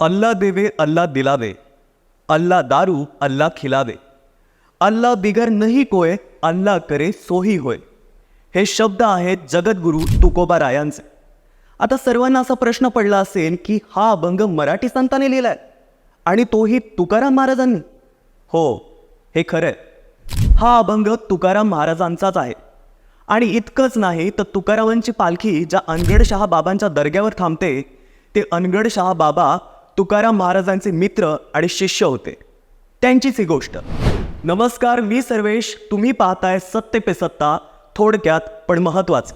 अल्ला देवे अल्ला दिलावे. अल्ला दारू अल्ला खिलावे. अल्ला बिगर नाही कोय अल्ला करे सोही होय. हे शब्द आहेत जगद्गुरू तुकोबा रायांचे. आता सर्वांना असा प्रश्न पडला असेल की हा अभंग मराठी संतांनी लिहिलाय आणि तोही तुकाराम महाराजांनी? हो हे खरं आहे हा अभंग तुकाराम महाराजांचाच आहे. आणि इतकंच नाही तर तुकारामांची पालखी ज्या अनगडशहा बाबांच्या दर्ग्यावर थांबते ते अनगडशहा बाबा तुकाराम महाराजांचे मित्र आणि शिष्य होते. त्यांचीच ही गोष्ट. नमस्कार मी सर्वेश. तुम्ही पाहताय सत्य पे सत्ता थोडक्यात पण महत्वाचं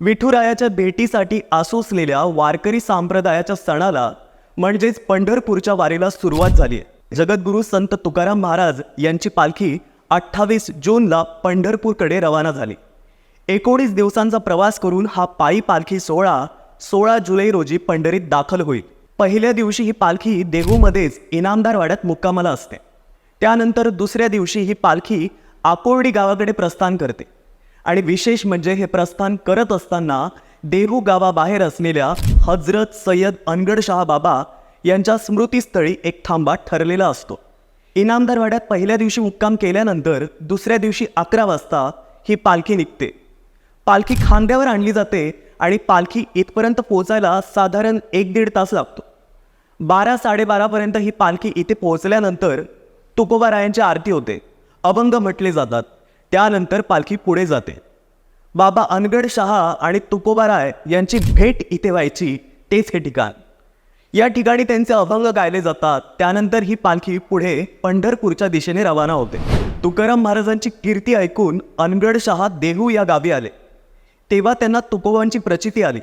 विठुरायाच्या भेटीसाठी आसोसलेल्या वारकरी संप्रदायाच्या सणाला म्हणजेच पंढरपूरच्या वारीला सुरुवात झाली आहे जगद्गुरू संत तुकाराम महाराज यांची पालखी अठ्ठावीस जूनला पंढरपूरकडे रवाना झाली. एकोणीस दिवसांचा प्रवास करून हा पायी पालखी सोहळा सोळा जुलै रोजी पंढरीत दाखल होईल. पहिल्या दिवशी ही पालखी देहूमध्येच इनामदारवाड्यात मुक्कामाला असते. त्यानंतर दुसऱ्या दिवशी ही पालखी आकोर्डी गावाकडे प्रस्थान करते. आणि विशेष म्हणजे हे प्रस्थान करत असताना देहू गावाबाहेर असलेल्या हजरत सय्यद अनगडशाह बाबा यांच्या स्मृतीस्थळी एक थांबा ठरलेला असतो. इनामदारवाड्यात पहिल्या दिवशी मुक्काम केल्यानंतर दुसऱ्या दिवशी अकरा वाजता ही पालखी निघते. पालखी खांद्यावर आणली जाते आणि पालखी इथपर्यंत पोचायला साधारण एक दीड तास लागतो. बारा साडेबारापर्यंत ही पालखी इथे पोहोचल्यानंतर तुकोबारायांची आरती होते. अभंग म्हटले जातात. त्यानंतर पालखी पुढे जाते. बाबा अनगड शहा आणि तुकोबाराय यांची भेट इथे व्हायची तेच हे ठिकाण. या ठिकाणी त्यांचे अभंग गायले जातात. त्यानंतर ही पालखी पुढे पंढरपूरच्या दिशेने रवाना होते. तुकाराम महाराजांची कीर्ती ऐकून अनगड शहा देहू या गावी आले. तेव्हा त्यांना तुकोबांची प्रचिती आली.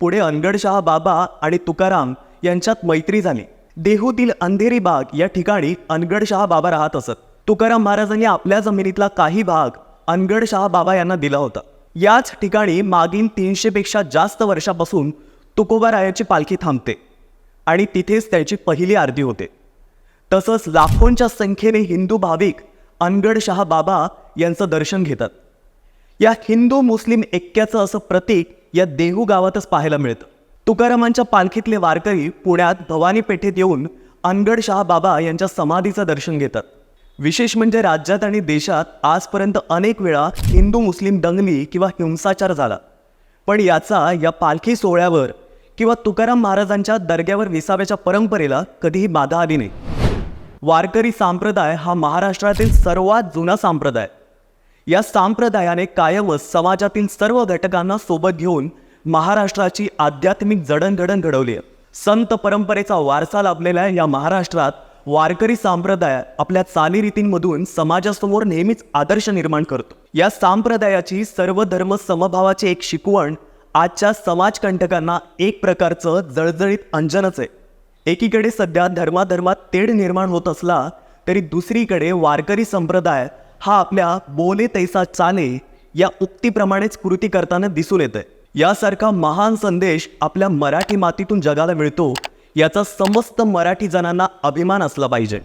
पुढे अनगडशहा बाबा आणि तुकाराम यांच्यात मैत्री झाली. देहूतील अंधेरी बाग या ठिकाणी अनगडशहा बाबा राहत असत. तुकाराम महाराजांनी आपल्या जमिनीतला काही भाग अनगडशहा बाबा यांना दिला होता. याच ठिकाणी मागील तीनशेपेक्षा जास्त वर्षापासून तुकोबारायाची पालखी थांबते आणि तिथेच त्याची पहिली आरती होते. तसंच लाखोंच्या संख्येने हिंदू भाविक अनगडशहा बाबा यांचं दर्शन घेतात. या हिंदू मुस्लिम ऐक्याचं असं प्रतीक या देहू गावातच पाहायला मिळतं. तुकारामांच्या पालखीतले वारकरी पुण्यात भवानी पेठेत येऊन अनगड बाबा यांच्या समाधीचं दर्शन घेतात. विशेष म्हणजे राज्यात आणि देशात आजपर्यंत अनेक वेळा हिंदू मुस्लिम दंगली किंवा हिंसाचार झाला. पण याचा या पालखी सोहळ्यावर किंवा तुकाराम महाराजांच्या दर्ग्यावर विसाव्याच्या परंपरेला कधीही बाधा आली नाही. वारकरी संप्रदाय हा महाराष्ट्रातील सर्वात जुना संप्रदाय. या संप्रदायाने कायमच समाजातील सर्व घटकांना सोबत घेऊन महाराष्ट्राची आध्यात्मिक जडणघडण घडवली. आहे संत परंपरेचा वारसा लाभलेल्या या महाराष्ट्रात. वारकरी संप्रदाय आपल्या चालीरीतींमधून समाजासमोर नेहमीच आदर्श निर्माण करतो. या संप्रदायाची सर्व धर्म समभावाची एक शिकवण आजच्या समाजकंटकांना एक प्रकारचं जळजळीत अंजनच आहे. एकीकडे सध्या धर्माधर्मात तेढ निर्माण होत असला तरी दुसरीकडे वारकरी संप्रदाय हा आपल्या बोले तैसा चाले या उक्तीप्रमाणेच कृती करताना दिसून येत आहे यासारखा महान संदेश आपल्या मराठी मातीतून जगाला मिळतो याचा समस्त मराठी जणांना अभिमान असला पाहिजे.